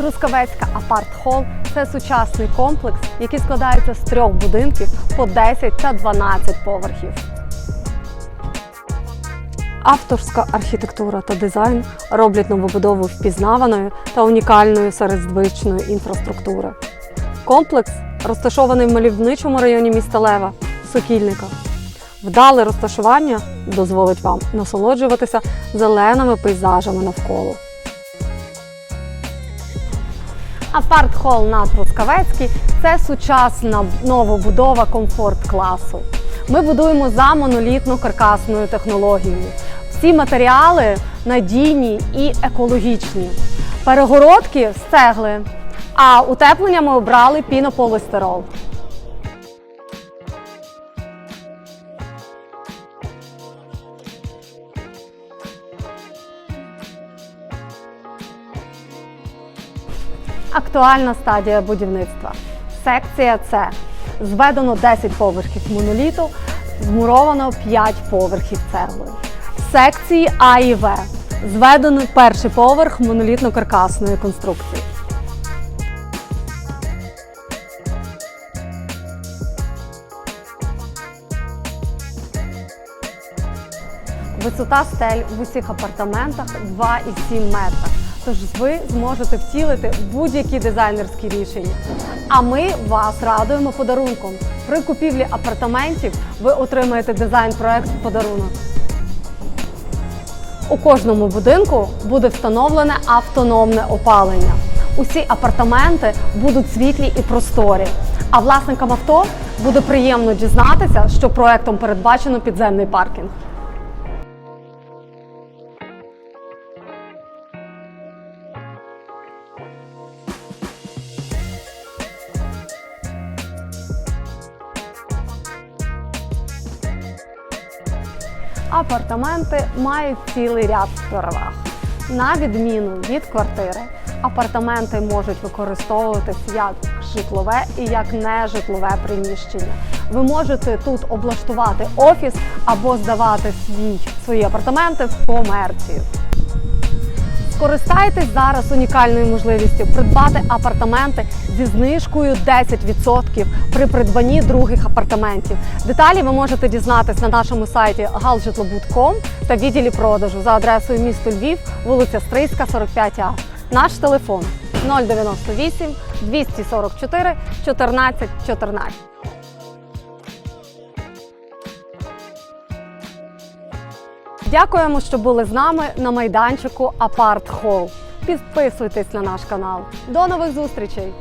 Трускавецька апарт-хол це сучасний комплекс, який складається з трьох будинків по 10 та 12 поверхів. Авторська архітектура та дизайн роблять новобудову впізнаваною та унікальною серед звичної інфраструктури. Комплекс розташований в мальовничому районі міста Лева Сокільника. Вдале розташування дозволить вам насолоджуватися зеленими пейзажами навколо. Апарт-хол на Трускавецькій це сучасна новобудова комфорт-класу. Ми будуємо за монолітно-каркасною технологією. Всі матеріали надійні і екологічні. Перегородки з цегли, а утеплення ми обрали пінополістирол. Актуальна стадія будівництва. Секція С. Зведено 10 поверхів моноліту, змуровано 5 поверхів цеглою. Секції А і В. Зведено перший поверх монолітно-каркасної конструкції. Висота стель в усіх апартаментах 2,7 метра. Тож ви зможете втілити будь-які дизайнерські рішення. А ми вас радуємо подарунком. При купівлі апартаментів ви отримаєте дизайн-проект подарунок. У кожному будинку буде встановлене автономне опалення. Усі апартаменти будуть світлі і просторі. А власникам авто буде приємно дізнатися, що проектом передбачено підземний паркінг. Апартаменти мають цілий ряд переваг. На відміну від квартири, апартаменти можуть використовуватись як житлове і як нежитлове приміщення. Ви можете тут облаштувати офіс або здавати свій, свої апартаменти в комерцію. Скористайтесь зараз унікальною можливістю придбати апартаменти зі знижкою 10% при придбанні других апартаментів. Деталі ви можете дізнатись на нашому сайті galжитлобуд.com та відділі продажу за адресою місто Львів, вулиця Стрийська, 45А. Наш телефон 098 244 14 14. Дякуємо, що були з нами на майданчику Апарт Холл. Підписуйтесь на наш канал. До нових зустрічей!